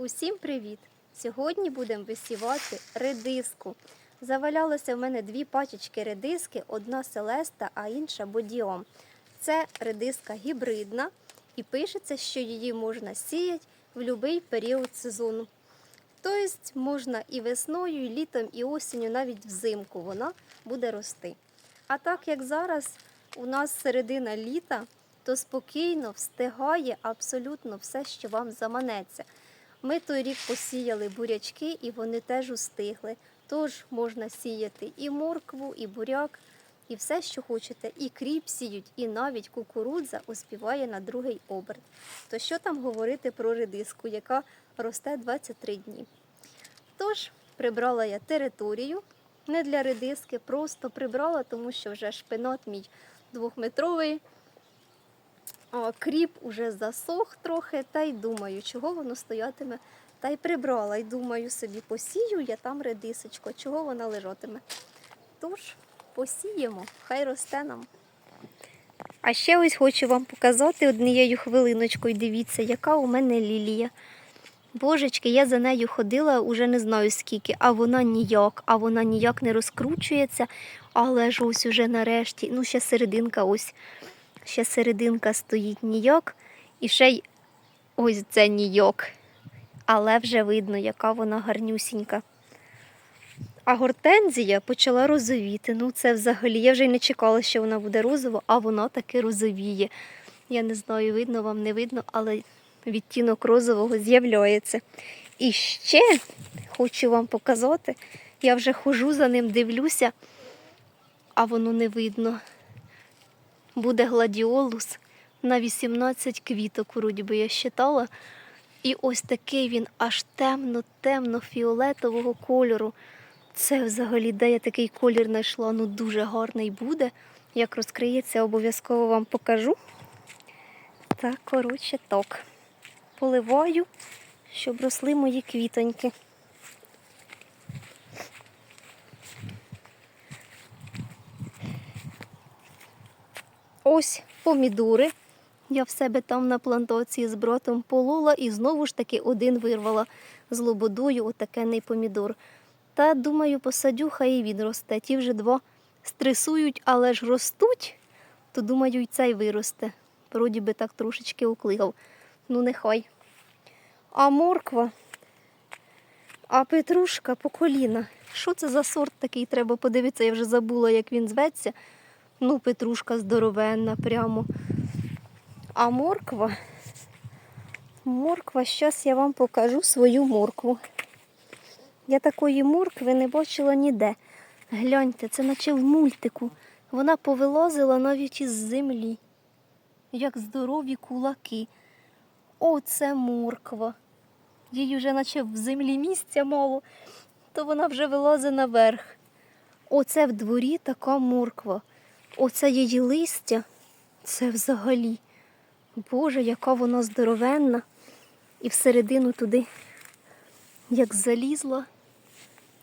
Усім привіт! Сьогодні будемо висівати редиску. Завалялося в мене дві пачечки редиски, одна селеста, а інша бодіом. Це редиска гібридна і пишеться, що її можна сіяти в будь-який період сезону. Тобто можна і весною, і літом, і осінню, навіть взимку вона буде рости. А так як зараз у нас середина літа, то спокійно встигає абсолютно все, що вам заманеться. Ми той рік посіяли бурячки і вони теж устигли. Тож можна сіяти і моркву, і буряк, і все, що хочете. І кріп сіють, і навіть кукурудза успіває на другий оберт. То що там говорити про редиску, яка росте 23 дні? Тож прибрала я територію не для редиски, просто прибрала, тому що вже шпинат мій двохметровий. Кріп уже засох трохи, та й думаю, чого воно стоятиме. Та й прибрала, і думаю, собі посію я там редисочко, чого вона лежатиме. Тож посіємо, хай росте нам. А ще ось хочу вам показати однією хвилиночкою. Дивіться, яка у мене лілія. Божечки, я за нею ходила уже не знаю скільки, а вона ніяк, а вона ніяк не розкручується, але ж ось уже нарешті, ну ще серединка ось, ще серединка стоїть ніяк, і ще й ось це ніяк. Але вже видно, яка вона гарнюсінька. А гортензія почала розовіти. Ну, це взагалі. Я вже й не чекала, що вона буде розова, а вона таки розовіє. Я не знаю, видно вам, не видно, але відтінок розового з'являється. І ще хочу вам показати, я вже хожу за ним, дивлюся, а воно не видно. Буде гладіолус на 18 квіток, вроді би я считала. І ось такий він аж темно-темно-фіолетового кольору. Це взагалі, де я такий колір знайшла, ну дуже гарний буде. Як розкриється, обов'язково вам покажу. Так, коротше, так. Поливаю, щоб росли мої квітоньки. Ось помідори. Я в себе там на плантації з братом полола і знову ж таки один вирвала з лободою отакенний помідор. Та думаю, посадю, хай і він росте. Ті вже два стресують, але ж ростуть, то думаю, і цей виросте. Вроді би так трошечки уклигав. Ну, нехай. А морква, а петрушка по коліна. Що це за сорт такий? Треба подивитися, я вже забула, як він зветься. Ну, петрушка здоровенна прямо. А морква, морква, зараз я вам покажу свою моркву. Я такої моркви не бачила ніде. Гляньте, це наче в мультику. Вона повилазила навіть із землі, як здорові кулаки. О, це морква. Їй вже наче в землі місця мало, то вона вже вилазить наверх. Оце в дворі така морква. Оце її листя. Це взагалі. Боже, яка вона здоровенна. І всередину туди, як залізла,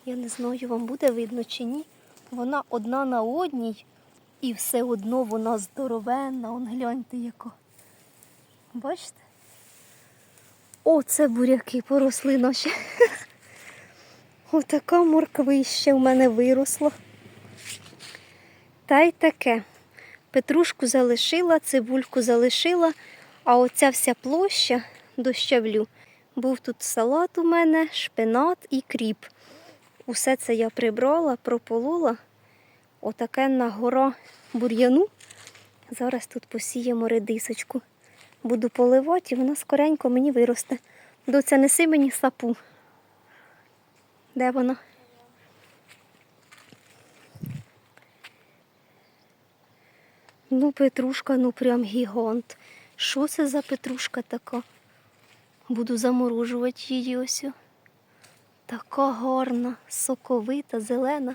я не знаю, вам буде видно чи ні. Вона одна на одній, і все одно вона здоровенна. Он гляньте яка. Бачите? О, це буряки поросли наші. Отака морквища в мене виросла. Та й таке. Петрушку залишила, цибульку залишила, а оця вся площа дощавлю. Був тут салат у мене, шпинат і кріп. Усе це я прибрала, прополола. Отакенна гора бур'яну. Зараз тут посіємо редисочку. Буду поливати, і вона скоренько мені виросте. Доця, неси мені сапу. Де вона? Ну, петрушка, ну прям гігант. Що це за петрушка така? Буду заморожувати її ось. Така гарна, соковита, зелена,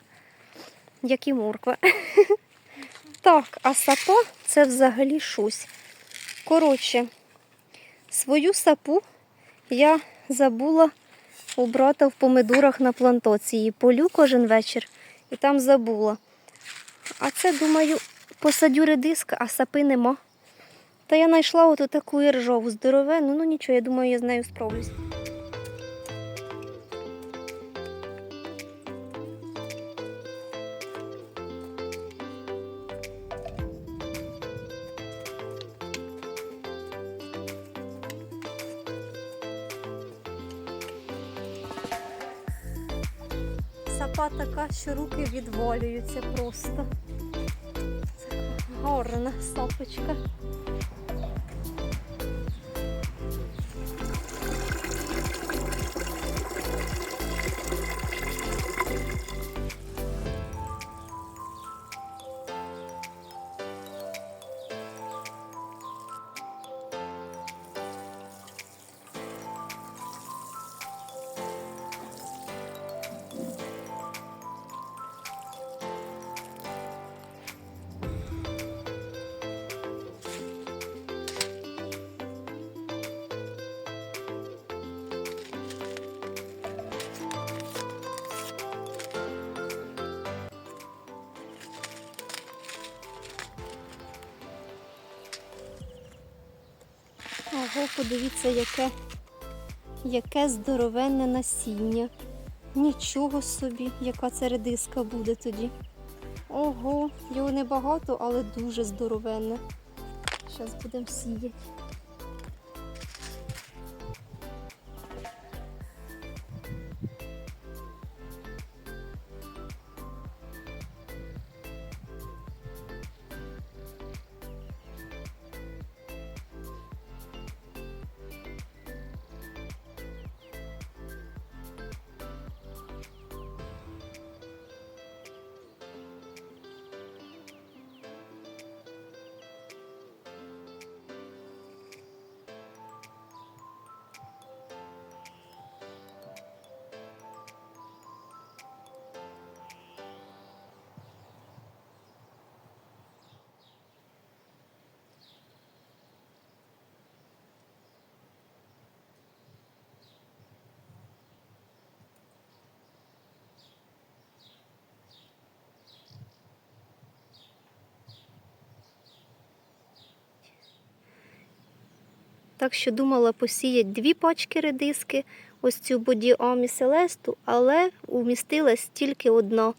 як і морква. Так, а сапа це взагалі щось. Коротше, свою сапу я забула у брата в помидорах на плантації. Полю кожен вечір і там забула. А це, думаю, Посадю редиск, а сапи нема. Та я знайшла оту таку іржову здоровену, ну нічого, я думаю, я з нею справлюсь. Сапа така, що руки відволюються просто. Гарна сапочка. Ого, подивіться, яке, яке здоровенне насіння. Нічого собі, яка це редиска буде тоді. Ого, його небагато, але дуже здоровенне. Зараз будемо сіяти. Так що думала посіяти дві пачки редиски, ось цю бодіам і селесту, але умістилась тільки одна.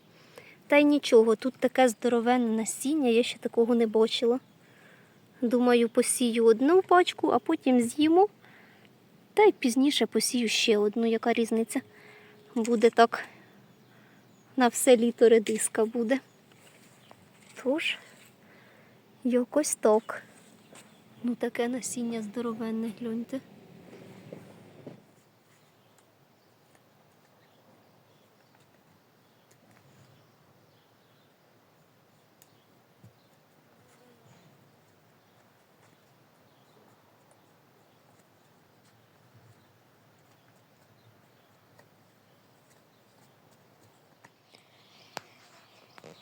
Та й нічого, тут таке здоровенне насіння, я ще такого не бачила. Думаю, посію одну пачку, а потім з'їму. Та й пізніше посію ще одну, яка різниця. Буде так на все літо редиска буде. Тож, якось так. Ну, таке насіння здоровенне, гляньте.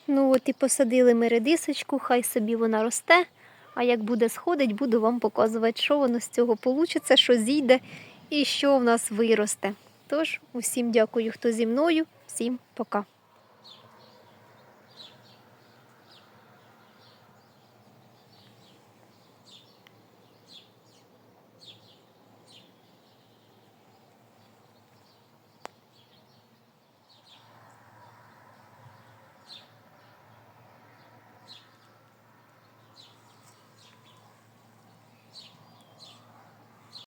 Ну от і посадили ми редисочку, хай собі вона росте. А як буде сходить, буду вам показувати, що воно з цього вийде, що зійде і що в нас виросте. Тож, усім дякую, хто зі мною, всім пока.